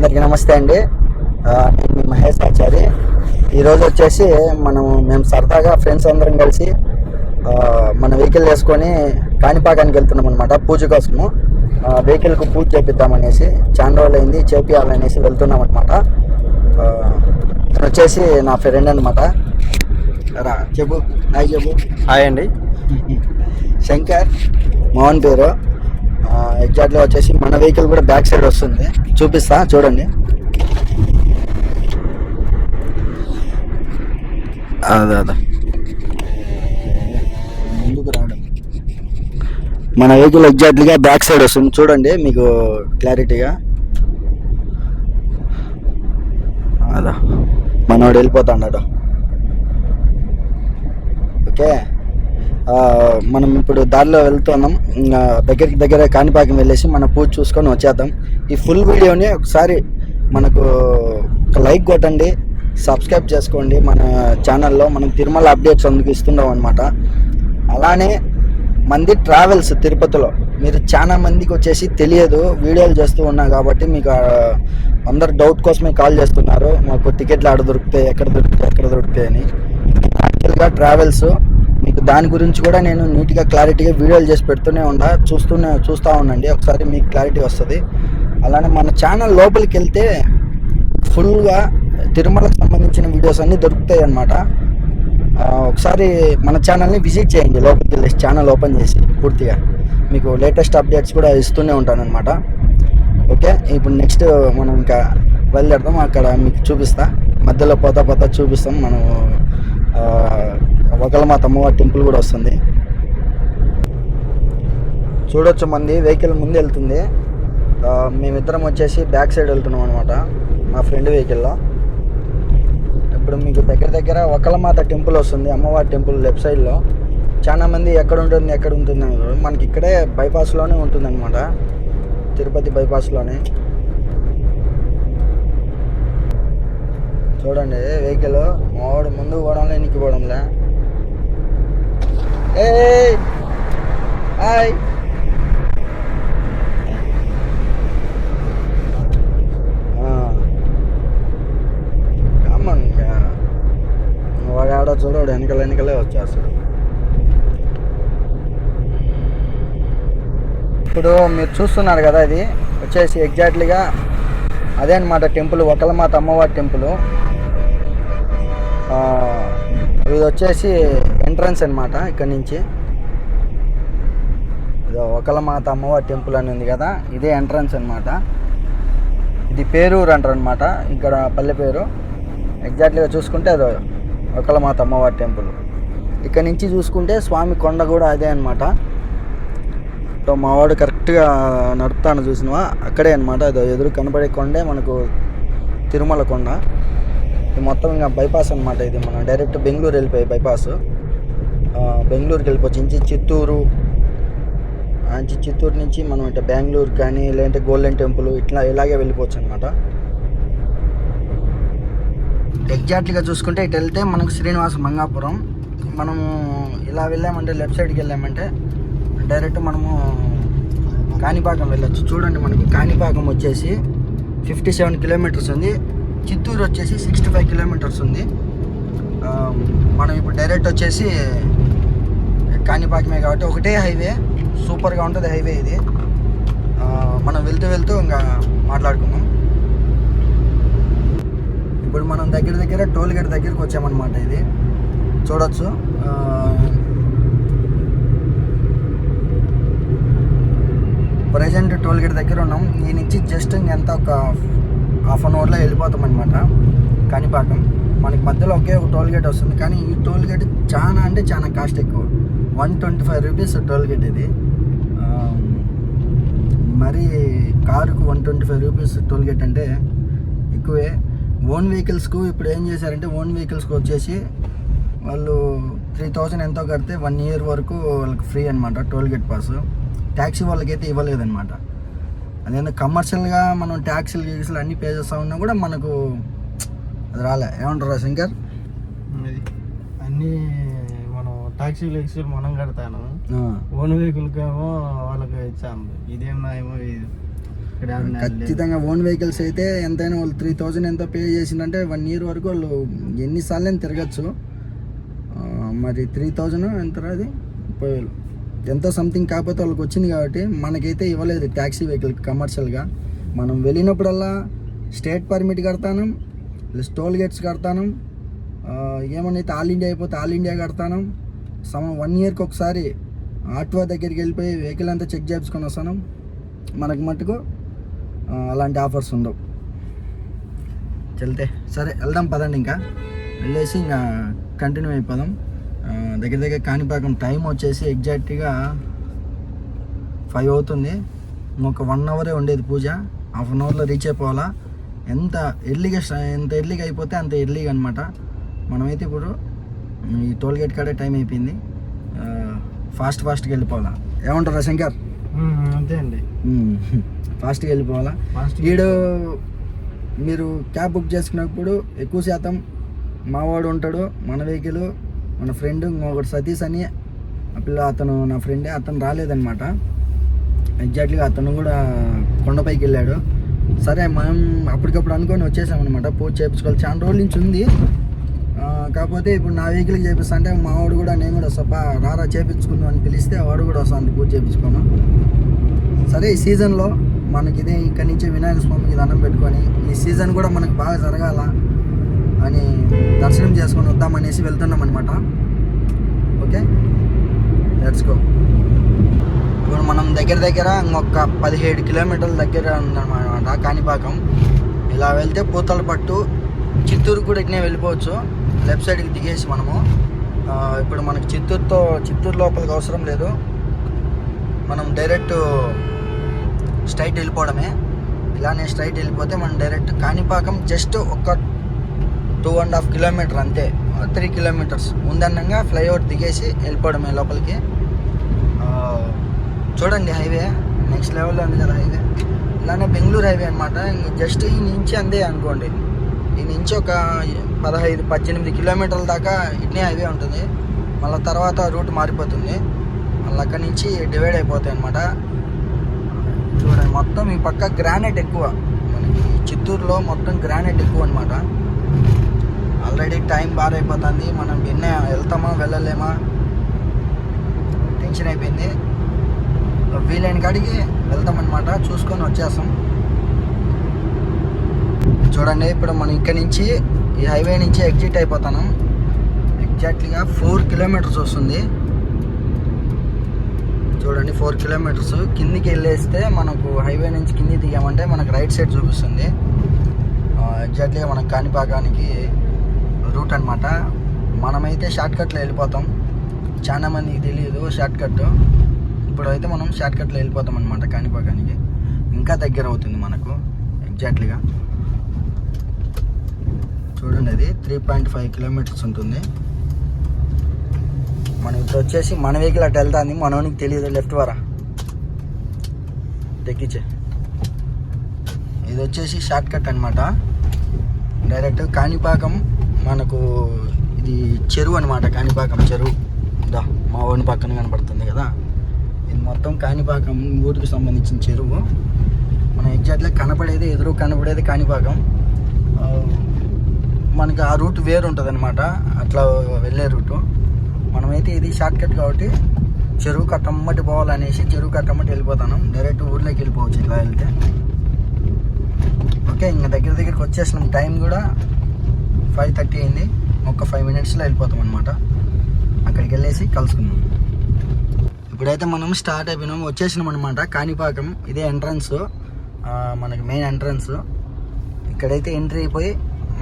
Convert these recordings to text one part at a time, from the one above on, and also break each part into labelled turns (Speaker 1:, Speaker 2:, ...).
Speaker 1: అందరికీ నమస్తే అండి. నేను మీ మహేష్ ఆచారి. ఈరోజు వచ్చేసి మనం మేము సరదాగా ఫ్రెండ్స్ అందరం కలిసి మన వెహికల్ వేసుకొని కాణిపాకానికి వెళ్తున్నాం అనమాట పూజ కోసము. వెహికల్కు పూజ చేపిద్దామనేసి చాలా రోజులు అయింది చేపియాలనేసి వెళ్తున్నాం అనమాట తను వచ్చేసి నా ఫ్రెండ్ అనమాట రా చెప్పు. హాయ్ చెప్పు.
Speaker 2: హాయ్ అండి.
Speaker 1: శంకర్ మోహన్ పేరు. ఎగ్జాక్ట్గా వచ్చేసి మన వెహికల్ కూడా బ్యాక్ సైడ్ వస్తుంది. చూపిస్తా చూడండి.
Speaker 2: అదే అదే.
Speaker 1: ముందుకు రావడం. మన వెహికల్ ఎగ్జాక్ట్లీగా బ్యాక్ సైడ్ వస్తుంది. చూడండి మీకు క్లారిటీగా. అదా. మనోడు వెళ్ళిపోతాడు ఓకే? మనం ఇప్పుడు దారిలో వెళ్తున్నాం. దగ్గరికి దగ్గర కాణిపాకం వెళ్ళేసి మన పూజ చూసుకొని వచ్చేద్దాం. ఈ ఫుల్ వీడియోని ఒకసారి మనకు లైక్ కొట్టండి సబ్స్క్రైబ్ చేసుకోండి. మన ఛానల్లో మనం తిరుమల అప్డేట్స్ అందుకు ఇస్తున్నాం అనమాట అలానే మంది ట్రావెల్స్ తిరుపతిలో. మీరు చాలా మందికి వచ్చేసి తెలియదు వీడియోలు చేస్తూ ఉన్నా కాబట్టి మీకు అందరు డౌట్ కోసమే కాల్ చేస్తున్నారు. మాకు టికెట్లు ఆడ దొరుకుతాయి ఎక్కడ దొరుకుతాయి ఎక్కడ దొరుకుతాయి అని. యాక్చువల్గా ట్రావెల్స్ దాని గురించి కూడా నేను నీట్గా క్లారిటీగా వీడియోలు చేసి పెడుతూనే ఉండా చూస్తూనే చూస్తూ ఉండండి. ఒకసారి మీకు క్లారిటీ వస్తుంది. అలానే మన ఛానల్ లోపలికి వెళ్తే ఫుల్గా తిరుమలకు సంబంధించిన వీడియోస్ అన్నీ దొరుకుతాయి అన్నమాట. ఒకసారి మన ఛానల్ని విజిట్ చేయండి. లోపలికి వెళ్ళేసి ఛానల్ ఓపెన్ చేసి పూర్తిగా. మీకు లేటెస్ట్ అప్డేట్స్ కూడా ఇస్తూనే ఉంటాననమాట ఓకే? ఇప్పుడు నెక్స్ట్ మనం ఇంకా బయలుదేరదాం. అక్కడ మీకు చూపిస్తా. మధ్యలో పోతా పోతా చూపిస్తాం. మనం ఆ, ఒకలమాత అమ్మవారి టెంపుల్ కూడా వస్తుంది. చూడొచ్చు మంది వెహికల్ ముందు వెళ్తుంది. మేమిద్దరం వచ్చేసి బ్యాక్ సైడ్ వెళ్తున్నాం అనమాట మా ఫ్రెండ్ వెహికల్లో ఇప్పుడు మీకు దగ్గర దగ్గర ఒకలమాత టెంపుల్ వస్తుంది అమ్మవారి టెంపుల్ లెఫ్ట్ సైడ్లో చాలా మంది ఎక్కడ ఉంటుంది ఎక్కడ ఉంటుంది మనకి ఇక్కడే బైపాస్లోనే ఉంటుంది అనమాట తిరుపతి బైపాస్లోనే చూడండి వెహికల్ మావాడు ముందు పోవడంలే లేనికి పోవడంలే. ఏ హాయ్ కామన్ వాడు ఆడ చూడడు వెనకల వెనకలే వచ్చేస్తాడు. ఇప్పుడు మీరు చూస్తున్నారు కదా ఇది. వచ్చేసి ఎగ్జాక్ట్లీగా అదే అనమాట టెంపుల్ ఒకలమాత అమ్మవారి టెంపుల్. ఇది వచ్చేసి ఎంట్రన్స్ అనమాట ఇక్కడ నుంచి. ఇది ఒకలమాత అమ్మవారి టెంపుల్ అని ఉంది కదా ఇదే ఎంట్రన్స్ అనమాట ఇది పేరూరు అంటారు అనమాట ఇక్కడ పల్లె పేరు. ఎగ్జాక్ట్లీగా చూసుకుంటే అది ఒకలమాత అమ్మవారి టెంపుల్. ఇక్కడ నుంచి చూసుకుంటే స్వామి కొండ కూడా అదే అనమాట సో మావాడు కరెక్ట్గా నడుపుతాను చూసినవా? అక్కడే అనమాట అది ఎదురు కనబడే కొండే మనకు తిరుమల కొండ. ఇది మొత్తం ఇంకా బైపాస్ అనమాట ఇది మనం డైరెక్ట్ బెంగళూరు వెళ్ళిపోయి బైపాస్ బెంగళూరుకి వెళ్ళిపోవచ్చు. ఇంచి చిత్తూరు అంచి చిత్తూరు నుంచి మనం ఇట్లా బెంగళూరు కానీ లేదంటే గోల్డెన్ టెంపుల్ ఇట్లా ఇలాగే వెళ్ళిపోవచ్చు అనమాట ఎగ్జాక్ట్గా చూసుకుంటే ఇటు వెళ్తే మనకు శ్రీనివాస మంగాపురం. మనము ఇలా వెళ్ళామంటే లెఫ్ట్ సైడ్కి వెళ్ళామంటే డైరెక్ట్ మనము కాణిపాకం వెళ్ళొచ్చు. చూడండి మనకి కాణిపాకం వచ్చేసి ఫిఫ్టీ సెవెన్ కిలోమీటర్స్ ఉంది. చిత్తూరు వచ్చేసి సిక్స్టీ ఫైవ్ కిలోమీటర్స్ ఉంది మనం ఇప్పుడు డైరెక్ట్ వచ్చేసి కాణిపాకమే కాబట్టి ఒకటే హైవే సూపర్గా ఉంటుంది హైవే ఇది. మనం వెళ్తూ వెళ్తూ ఇంకా మాట్లాడుకుందాం. ఇప్పుడు మనం దగ్గర దగ్గర టోల్ గేట్ దగ్గరికి వచ్చామన్నమాట ఇది. చూడొచ్చు. ప్రజెంట్ టోల్ గేట్ దగ్గర ఉన్నాం. ఈ నుంచి జస్ట్ ఎంత ఒక హాఫ్ అన్ అవర్లో వెళ్ళిపోతాం అనమాట కాణిపాకం మనకి మధ్యలో ఒకే ఒక టోల్ గేట్ వస్తుంది. కానీ ఈ టోల్ గేట్ చాలా అంటే చాలా కాస్ట్ ఎక్కువ. One twenty five rupees toll gate ఇది మరి కారుకు one twenty five rupees toll gate అంటే ఎక్కువే. ఓన్ వెహికల్స్కు ఇప్పుడు ఏం చేశారంటే ఓన్ వెహికల్స్కి వచ్చేసి వాళ్ళు త్రీ థౌజండ్ ఎంతో కడితే వన్ ఇయర్ వరకు వాళ్ళకి ఫ్రీ అనమాట టోల్ గేట్ పాస్ ట్యాక్సీ వాళ్ళకైతే ఇవ్వలేదన్నమాట. అదేందో కమర్షియల్గా మనం ట్యాక్సీలు గీక్సీలు అన్నీ పే చేస్తూ ఉన్నా కూడా మనకు అది రాలే. ఏమంటారా శంకర్
Speaker 2: అన్నీ మనం టాక్సీలు ఎక్సీలు మనం కడతాను. ఓన్ వెహికల్కి ఏమో వాళ్ళకి ఇచ్చాము ఇదేం ఏమో ఇది.
Speaker 1: ఖచ్చితంగా ఓన్ వెహికల్స్ అయితే ఎంతైనా వాళ్ళు త్రీ థౌజండ్ ఎంతో పే చేసిందంటే వన్ ఇయర్ వరకు వాళ్ళు ఎన్నిసార్లు తిరగచ్చు. మరి త్రీ థౌజండ్ ఎంత అది? ముప్పై వేలు. ఎంతో సంథింగ్ కాకపోతే వాళ్ళకి వచ్చింది కాబట్టి మనకైతే ఇవ్వలేదు ట్యాక్సీ వెహికల్ కమర్షియల్గా మనం వెళ్ళినప్పుడల్లా స్టేట్ పర్మిట్ కడతాను ప్లస్ టోల్ గేట్స్ కడతాను ఏమన్నైతే ఆల్ ఇండియా అయిపోతే ఆల్ ఇండియా కడతాను. సమ వన్ ఇయర్కి ఒకసారి ఆటో దగ్గరికి వెళ్ళిపోయి వెహికల్ అంతా చెక్ చేయించుకొని వస్తాను. మనకు మట్టుకు అలాంటి ఆఫర్స్ ఉండవు. వెళ్తే సరే వెళ్దాం పదండి ఇంకా. వెళ్ళేసి ఇంకా కంటిన్యూ అయిపోదాం. దగ్గర దగ్గర కాణిపాకం టైం వచ్చేసి ఎగ్జాక్ట్గా ఫైవ్ అవుతుంది. ఇంకొక వన్ అవరే ఉండేది పూజ. హాఫ్ అన్ అవర్లో రీచ్ అయిపోవాలా? ఎంత ఎర్లీగా ఎంత ఎర్లీగా అయిపోతే అంత ఎర్లీగా అనమాట మనమైతే ఇప్పుడు ఈ టోల్ గేట్ కాడే టైం అయిపోయింది. ఫాస్ట్ ఫాస్ట్గా వెళ్ళిపోవాలా? ఏమంటారా శంకర్?
Speaker 2: అంతే అండి.
Speaker 1: ఫాస్ట్గా వెళ్ళిపోవాలా?
Speaker 2: ఫాస్ట్
Speaker 1: ఈడు మీరు క్యాబ్ బుక్ చేసుకున్నప్పుడు ఎక్కువ శాతం మావాడు ఉంటాడు మన వెహికల్ మన ఫ్రెండ్ ఇంకొకటి సతీష్ అని ఆ పిల్ల అతను నా ఫ్రెండే అతను రాలేదనమాట ఎగ్జాక్ట్గా అతను కూడా కొండపైకి వెళ్ళాడు. సరే మనం అప్పటికప్పుడు అనుకొని వచ్చేసామన్నమాట పూజ చేయించుకోవాలి చాలా రోజుల నుంచి ఉంది. కాకపోతే ఇప్పుడు నా వెహికల్కి చేపిస్తా అంటే మా వాడు కూడా నేను కూడా సప రారా చేపించుకుందాం అని పిలిస్తే వాడు కూడా వస్తాను పూజ చేయించుకోను సరే ఈ సీజన్లో మనకి ఇదే ఇక్కడి నుంచి వినాయక స్వామికి దండం పెట్టుకొని ఈ సీజన్ కూడా మనకు బాగా జరగాల. అని దర్శనం చేసుకొని వద్దామనేసి వెళ్తున్నాం అనమాట ఓకే? లెట్స్ గో ఇప్పుడు మనం దగ్గర దగ్గర ఇంకొక పదిహేడు కిలోమీటర్ల దగ్గర ఉందన్నమాట కాణిపాకం. ఇలా వెళ్తే పూతల పట్టు చిత్తూరు కూడా ఇట్నే వెళ్ళిపోవచ్చు. లెఫ్ట్ సైడ్కి దిగేసి మనము. ఇప్పుడు మనకి చిత్తూరుతో చిత్తూరు లోపలికి అవసరం లేదు. మనం డైరెక్ట్ స్ట్రైట్ వెళ్ళిపోవడమే. ఇలానే స్ట్రైట్ వెళ్ళిపోతే మనం డైరెక్ట్ కాణిపాకం జస్ట్ ఒక టూ అండ్ హాఫ్ కిలోమీటర్ అంతే. త్రీ కిలోమీటర్స్ ముందన్నంగా ఫ్లైఓవర్ దిగేసి వెళ్ళిపోవడమే లోపలికి. చూడండి హైవే నెక్స్ట్ లెవెల్లో ఉంది కదా హైవే ఇలానే బెంగళూరు హైవే అనమాట జస్ట్ ఈ నుంచి అందే అనుకోండి. ఈ నుంచి ఒక పదహైదు పద్దెనిమిది కిలోమీటర్ల దాకా ఇట్నే హైవే ఉంటుంది. మళ్ళీ తర్వాత రూట్ మారిపోతుంది. మళ్ళీ అక్కడి నుంచి డివైడ్ అయిపోతాయి అనమాట చూడండి మొత్తం ఈ పక్క గ్రానైట్ ఎక్కువ. మనకి చిత్తూరులో మొత్తం గ్రానైట్ ఎక్కువ అనమాట ఆల్రెడీ టైం బాగా అయిపోతుంది మనం ఎన్న వెళ్తామా వెళ్ళలేమా? టెన్షన్ అయిపోయింది. వీలైన కాడికి వెళ్తామన్నమాట. చూసుకొని వచ్చేస్తాం. చూడండి ఇప్పుడు మనం ఇక్కడ నుంచి ఈ హైవే నుంచి ఎగ్జిట్ అయిపోతాను ఎగ్జాక్ట్లీగా ఫోర్ కిలోమీటర్స్ వస్తుంది. చూడండి ఫోర్ కిలోమీటర్స్ కిందికి వెళ్ళేస్తే మనకు హైవే నుంచి కింది దిగామంటే మనకు రైట్ సైడ్ చూపిస్తుంది. ఎగ్జాక్ట్లీగా మనకు కాణిపాకానికి రూట్ అనమాట మనమైతే షార్ట్కట్లో వెళ్ళిపోతాం. చాలా మందికి తెలియదు షార్ట్కట్ ఇప్పుడైతే మనం షార్ట్కట్లో వెళ్ళిపోతాం అనమాట కాణిపాకానికి ఇంకా దగ్గర అవుతుంది మనకు ఎగ్జాక్ట్లీగా చూడండి అది త్రీ పాయింట్ ఫైవ్ కిలోమీటర్స్ ఉంటుంది. మనం ఇప్పుడు వచ్చేసి మన వెహికల్ అటు వెళ్తాంది. మనోనికి తెలియదు లెఫ్ట్ వారా? తెక్కిచ్చే. ఇది వచ్చేసి షార్ట్ కట్ అనమాట డైరెక్ట్ కాణిపాకం మనకు ఇది చెరువు అనమాట కాణిపాకం చెరువు. దా మా ఊరిని పక్కన కనబడుతుంది కదా. ఇది మొత్తం కాణిపాకం ఊరికి సంబంధించిన చెరువు. మనం ఎగ్జాక్ట్గా కనపడేది ఎదురు కనపడేది కాణిపాకం. మనకి ఆ రూట్ వేరు ఉంటుంది అనమాట అట్లా వెళ్ళే రూటు. మనమైతే ఇది షార్ట్కట్ కాబట్టి చెరువు కట్టమ్మటి పోవాలనేసి చెరువు కట్టమ్మటి వెళ్ళిపోతాను. డైరెక్ట్ ఊర్లోకి వెళ్ళిపోవచ్చు ఇట్లా వెళ్తే. ఓకే ఇంకా దగ్గర దగ్గరికి వచ్చేసినాం. టైం కూడా ఫైవ్ థర్టీ అయింది. ఒక ఫైవ్ మినిట్స్లో వెళ్ళిపోతాం అనమాట అక్కడికి వెళ్ళేసి కలుసుకుందాం. ఇప్పుడైతే మనం స్టార్ట్ అయిపోయినాం. వచ్చేసినాం అనమాట కాణిపాకం. ఇదే ఎంట్రన్స్. మనకి మెయిన్ ఎంట్రన్స్. ఇక్కడైతే ఎంట్రీ అయిపోయి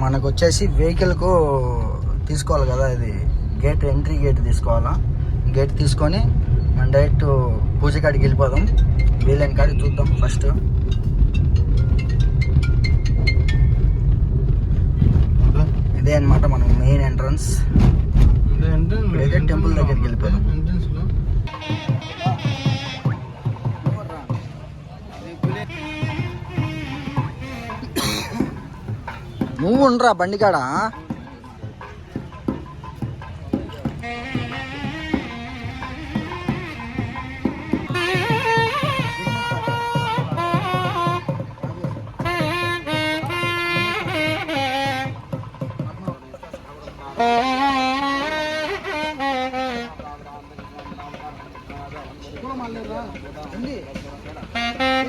Speaker 1: మనకు వచ్చేసి వెహికల్కు తీసుకోవాలి కదా ఇది గేట్ ఎంట్రీ గేట్ తీసుకోవాలా? గేట్ తీసుకొని మనం డైరెక్ట్ పూజ కాడికి వెళ్ళిపోదాం. వీలైన కాడికి చూద్దాం ఫస్ట్. ఇదే అన్నమాట మనం మెయిన్ ఎంట్రన్స్ ఇప్పుడైతే టెంపుల్ దగ్గరికి వెళ్ళిపోదాం.
Speaker 2: ఎంట్రన్స్లో
Speaker 1: నువ్వు ఉండరా బండి కాడ で、や。